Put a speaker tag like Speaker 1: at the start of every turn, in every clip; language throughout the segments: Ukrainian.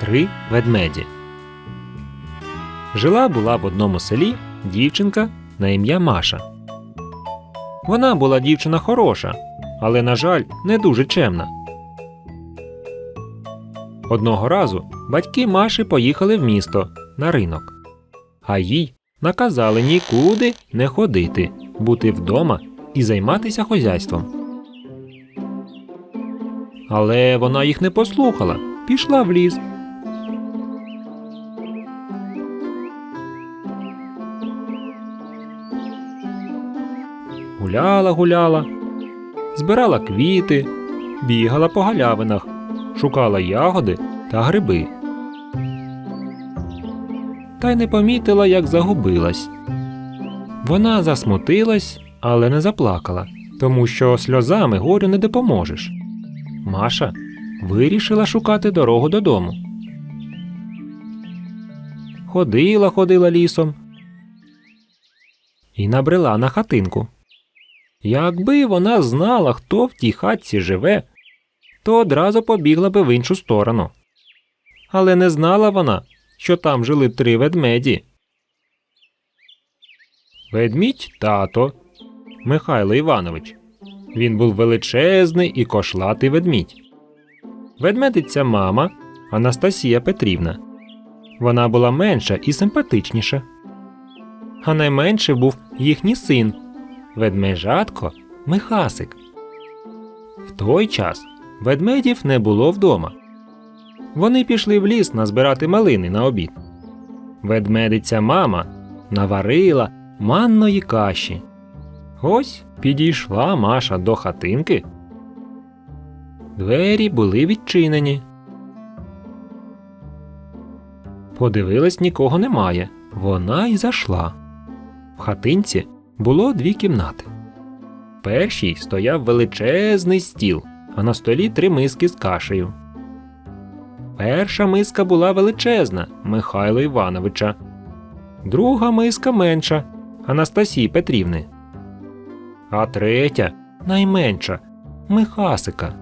Speaker 1: Три ведмеді. Жила була в одному селі дівчинка на ім'я Маша. Вона була дівчина хороша, але, на жаль, не дуже чемна. Одного разу батьки Маші поїхали в місто на ринок, а їй наказали нікуди не ходити, бути вдома і займатися хозяйством. Але вона їх не послухала, пішла в ліс. Гуляла, гуляла, збирала квіти, бігала по галявинах, шукала ягоди та гриби. Та й не помітила, як загубилась. Вона засмутилась, але не заплакала, тому що сльозами горю не допоможеш. Маша вирішила шукати дорогу додому. Ходила, ходила лісом і набрела на хатинку. Якби вона знала, хто в тій хатці живе, то одразу побігла би в іншу сторону. Але не знала вона, що там жили три ведмеді. Ведмідь тато Михайло Іванович. Він був величезний і кошлатий ведмідь. Ведмедиця мама Анастасія Петрівна. Вона була менша і симпатичніша. А найменший був їхній син ведмежатко Михасик. В той час ведмедів не було вдома. Вони пішли в ліс назбирати малини на обід. Ведмедиця мама наварила манної каші. Ось підійшла Маша до хатинки. Двері були відчинені. Подивилась, нікого немає. Вона й зайшла. В хатинці було дві кімнати. В першій стояв величезний стіл, а на столі три миски з кашею. Перша миска була величезна Михайла Івановича, друга миска менша Анастасії Петрівни, а третя найменша Михасика.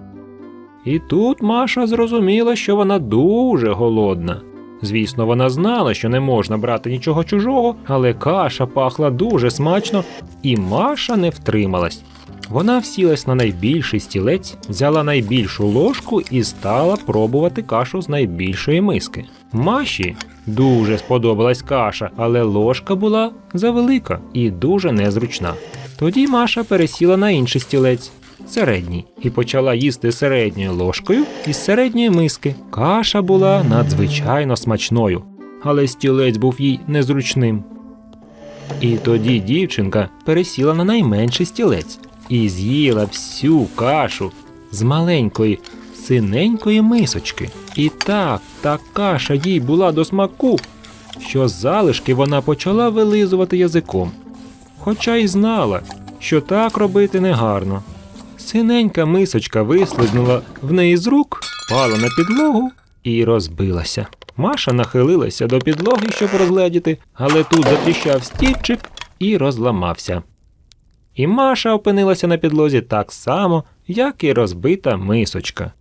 Speaker 1: І тут Маша зрозуміла, що вона дуже голодна. Звісно, вона знала, що не можна брати нічого чужого, але каша пахла дуже смачно, і Маша не втрималась. Вона всілась на найбільший стілець, взяла найбільшу ложку і стала пробувати кашу з найбільшої миски. Маші дуже сподобалась каша, але ложка була завелика і дуже незручна. Тоді Маша пересіла на інший стілець, середній, і почала їсти середньою ложкою із середньої миски. Каша була надзвичайно смачною, але стілець був їй незручним. І тоді дівчинка пересіла на найменший стілець і з'їла всю кашу з маленької синенької мисочки. І так та каша їй була до смаку, що залишки вона почала вилизувати язиком, хоча й знала, що так робити негарно. Синенька мисочка вислизнула в неї з рук, впала на підлогу і розбилася. Маша нахилилася до підлоги, щоб розгледіти, але тут затріщав стільчик і розламався. І Маша опинилася на підлозі так само, як і розбита мисочка.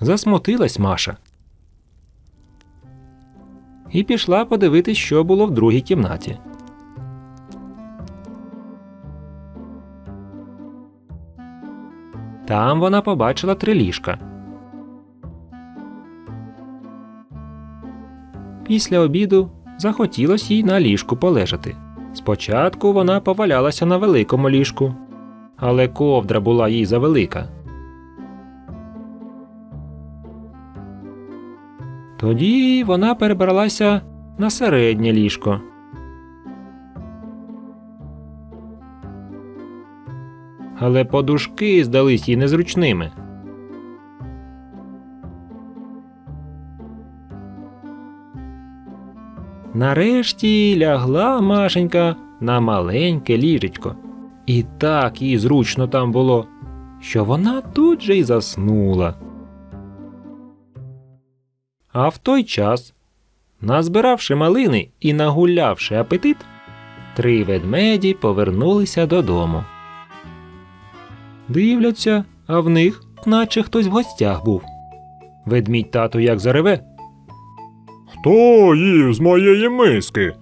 Speaker 1: Засмутилась Маша. І пішла подивитись, що було в другій кімнаті. Там вона побачила три ліжка. Після обіду захотілось їй на ліжку полежати. Спочатку вона повалялася на великому ліжку, але ковдра була їй завелика. Тоді вона перебралася на середнє ліжко. Але подушки здались їй незручними. Нарешті лягла Машенька на маленьке ліжечко. І так їй зручно там було, що вона тут же й заснула. А в той час, назбиравши малини і нагулявши апетит, три ведмеді повернулися додому. Дивляться, а в них, наче хтось в гостях був. Ведмідь тато як зареве.
Speaker 2: Хто їв з моєї миски?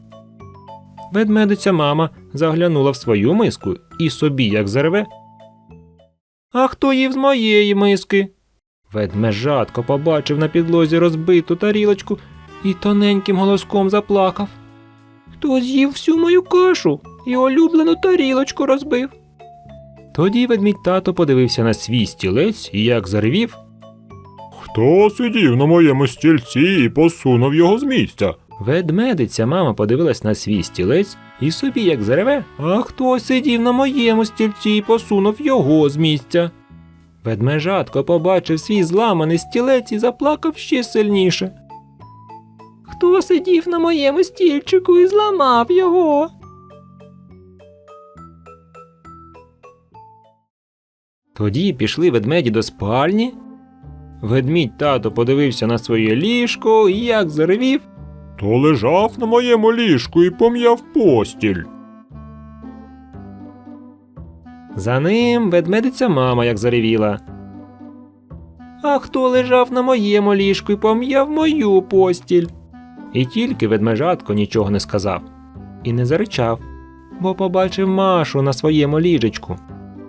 Speaker 1: Ведмедиця мама заглянула в свою миску і собі як зареве. А хто їв з моєї миски? Ведмежатко побачив на підлозі розбиту тарілочку і тоненьким голоском заплакав. Хто з'їв всю мою кашу і улюблену тарілочку розбив. Тоді ведмідь тато подивився на свій стілець і як заревів.
Speaker 2: Хто сидів на моєму стільці і посунув його з місця?
Speaker 1: Ведмедиця мама подивилась на свій стілець і собі як зареве, а хто сидів на моєму стільці і посунув його з місця. Ведмежатко побачив свій зламаний стілець і заплакав ще сильніше. Хто сидів на моєму стільчику і зламав його? Тоді пішли ведмеді до спальні. Ведмідь тато подивився на своє ліжко і як заревів.
Speaker 2: То лежав на моєму ліжку і пом'яв постіль.
Speaker 1: За ним ведмедиця мама як заревіла. А хто лежав на моєму ліжку і пом'яв мою постіль? І тільки ведмежатко нічого не сказав і не заричав, бо побачив Машу на своєму ліжечку.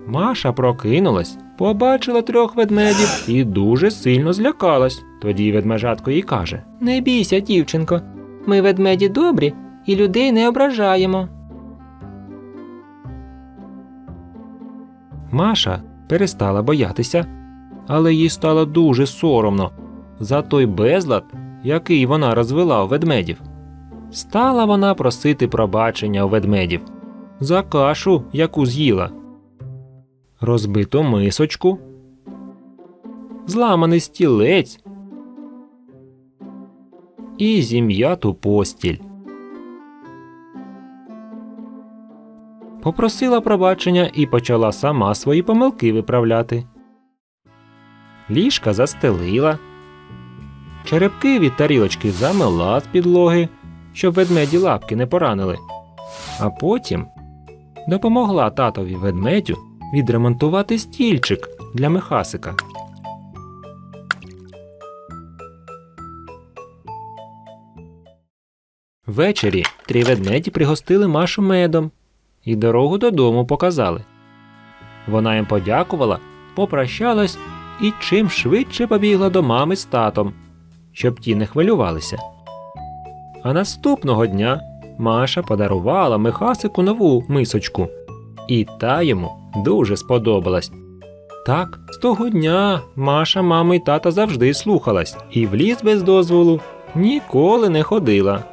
Speaker 1: Маша прокинулась, побачила трьох ведмедів і дуже сильно злякалась. Тоді ведмежатко їй каже: Не бійся, дівчинко, ми ведмеді добрі і людей не ображаємо. Маша перестала боятися, але їй стало дуже соромно за той безлад, який вона розвела у ведмедів. Стала вона просити пробачення у ведмедів за кашу, яку з'їла, розбиту мисочку, зламаний стілець і зім'яту постіль. попросила пробачення і почала сама свої помилки виправляти. Ліжка застелила, черепки від тарілочки замила з підлоги, щоб ведмеді лапки не поранили, а потім допомогла татові ведмедю відремонтувати стільчик для Михасика. Ввечері три ведмеді пригостили Машу медом і дорогу додому показали. Вона їм подякувала, попрощалась і чим швидше побігла до мами з татом, щоб ті не хвилювалися. А наступного дня Маша подарувала Михасику нову мисочку, і та йому дуже сподобалась. Так, з того дня Маша мама й тата завжди слухалась і в ліс без дозволу ніколи не ходила.